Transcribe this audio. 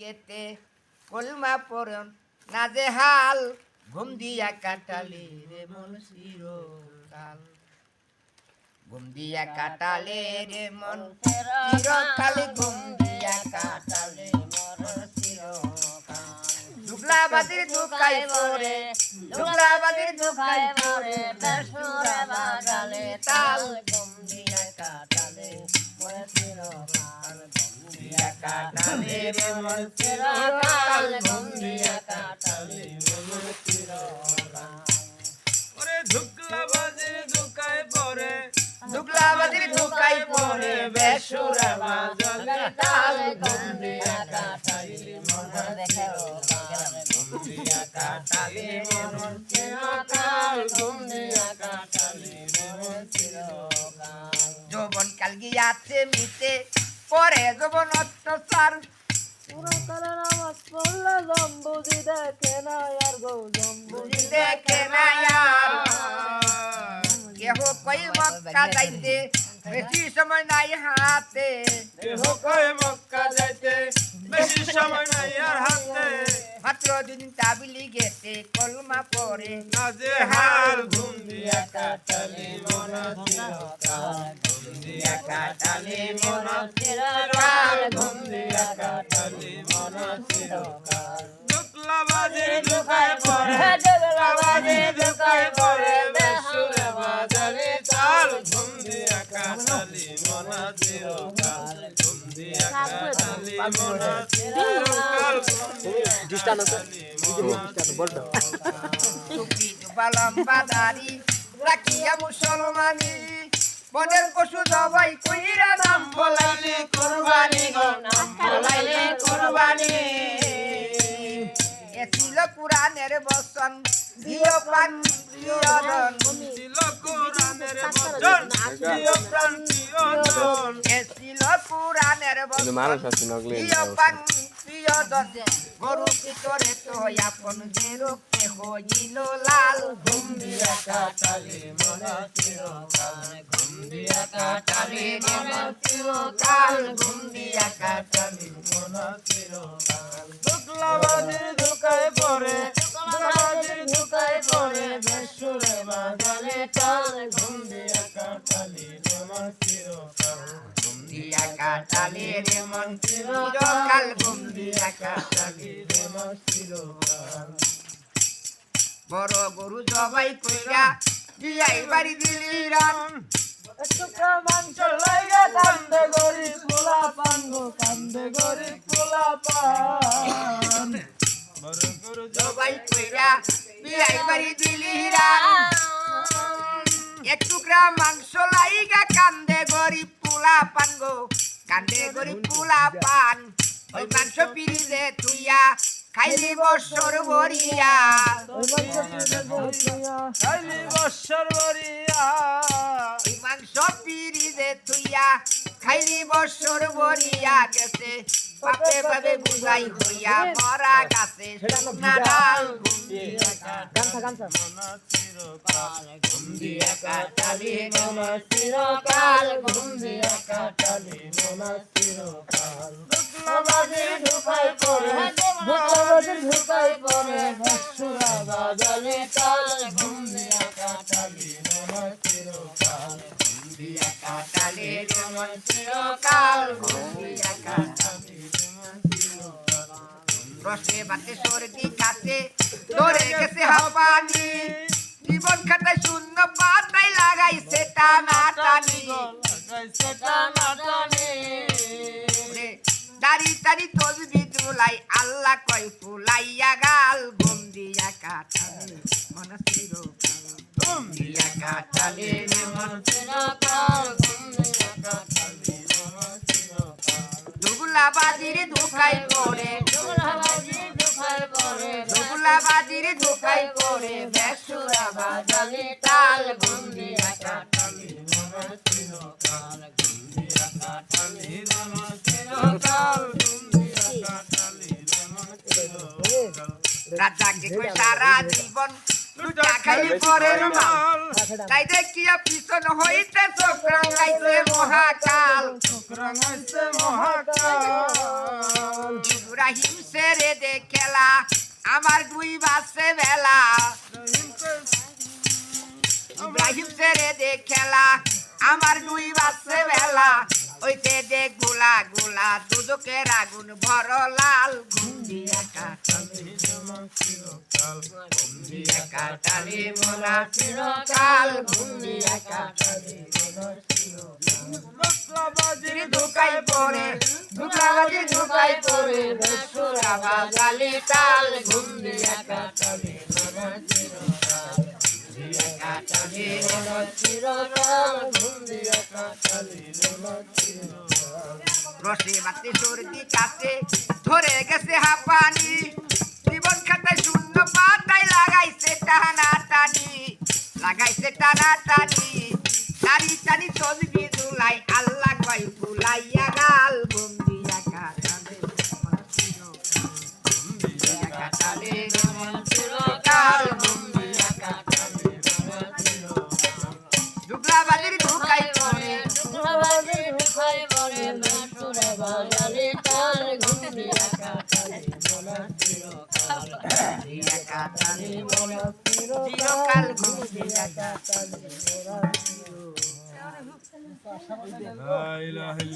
কেতে কলমা পরন না যে হাল, ঘুম দিয়া কাটালে রে মন চিরকাল। ঘুম দিয়া কাটালে রে মন চিরকাল, ঘুম দিয়া কাটালে মন চিরকাল। দুগলা বাদির দুকাই পরে, দুগলা বাদির দুকাই পরে, বেসুরে বাজালে তাল, ঘুম দিয়া কাটালে মন চিরকাল। ঘুম দিয়া কাটালে রে চিরকাল ঘুম দিয়া কাটালে চিরকাল। ওরে ঢুকলা বাজে ঢুকায় পরে বেসুরে বাজালে তাল ঘুম দিয়া মন চিরকাল। ঘুম মন চিরকাল ঘুম দিয়া মন চিরকাল। যৌবন কাল গিয়াছে মিতে পরে যৌবন অত্যাচার পুরাতনের নামাজ পড়লে জম্বুজি দেখে না আর গো জম্বুজি দেখে না আর। কেহ কই মক্কা যাইতে বেশি সময় নাই হাতে। কেহ কয় মাত্র দিন তাবিলি গেতে কলমা পরে নাজে হাল ঘুম দিয়া কাটালে মন ঘুম দিয়া কাটালে মন চিরকাল ঘুম দিয়া কাটালে মন চিরকাল। বাজে পরে বাজে পরে বেসুরে বাজালে তাল ঘুম দিয়া কাটালে মন চিরকাল। লম্বা দাড়ি রাখিয়া মুসলমানি বনের পশু জবাই কইরা নাম বলাইলে কোরবানি গো নাম বলাইলে কোরবানি এ ছিল কুরআনের বচন প্রিয় প্রাণ প্রিয়জন ছিল কোরআনের বচন প্রিয় প্রাণ প্রিয়জন এ ছিল বচন। মানুষ আছে নগলি প্রিয় প্রাণ প্রিয়জন গরু ভিতরে তো আপন যে রক্ষে হইল লাল। ঘুম দিয়া কাটালে মন চিরকাল। ঘুম দিয়া কাটালে মন চিরকাল। ঘুম দিয়া কাটালে মন চিরকাল। শুক্লা বাজির ঢুকায় বড় গরু জবাই কইরা দিয়াই বাড়ি দিলি রান টুকরা কান্দে গরিব কান্দে পান বড় গুরু জবাই কইরা দিয়াই বাড়ি দিলি এক টুকরা মাংস লাইগা কান্দে গরিব পুলা পান গো কান্দে গরিব পুলা পান। ওই মাংস পিরিলে তুইয়া খাইলি বছর বরিয়া খাইলি বৎসর বরিয়া ওই মাংস পিরিলে তুইয়া খাইলি বছর বরিয়া গেছে। পাপে পাপে বুঝাই হইয়া মরা গাছে সোনা ডাল ঘুমিয়ে গামছা গামছা নমা চিরকাল ঘুম দিয়া কাটালি নমা চিরকাল ঘুম দিয়া কাটালি নমা চিরকাল শুক্লা বাজির ঢুকায় পরে বুকলাবাদের ঝুঁকাই পরে বাজালে তাল ঘুম দিয়া কাটালি চিরকাল চিরকাল কাটালি রসে বাতে সর্দি কাছে ধরে গেছে হাওয়ানি। জীবন খাতায় শূন্য পাতায় লাগাইছে টানা টানি। দাড়ি দাড়ি তসবি দুলাই আল্লাহ কয় ফুলাইয়া গাল ঘুম দিয়া কাটালে মন চিরকাল ঘুম দিয়া কাটালে মন দুগুলা বাজির ধোকাই পড়ে দুগুলা বাজির ধোকাই পড়ে বেসুরা বাজালে তাল ঘুম দিয়া খাইলি পরের মাল। তাই দেখিয়া পিছন হইতে চোখ রাঙাইছে মহাকাল রাঙাইছে মহাকাল। ইব্রাহিম সেরে দে খেলা আমার দুই বাসে বেলা। ইব্রাহিম সেরে দে খেলা আমার দুই বাসে বেলা। ওইতে দে গোলা গোলা দুদকের আগুন ভর লাল ঘুমিয়া কাটালি ঘুমিয়া কাটালি মোরা চিরকাল ঘুমিয়া কাটালি মশলাবাজির ঢুকাই পড়ে ঢুকাই পড়ে বেসুরা বাজালি তাল ঘুমিয়া কাটালি মোরা চিরকাল ঘুমিয়া কাটালি মোরা চিরকাল ঘুমিয়া কাটালি মোরা রসে বাতি সর্দি কাছে ধরে গেছে হাঁপানি জীবন খাতায় শূন্য পাতায় লাগাইছে টানা টানি, লাগাইছে টানা টানি। টানি টানি চলবি দুলাই, আল্লাহ চিরকাল ঘুমিয়া কাটালে ইলাহা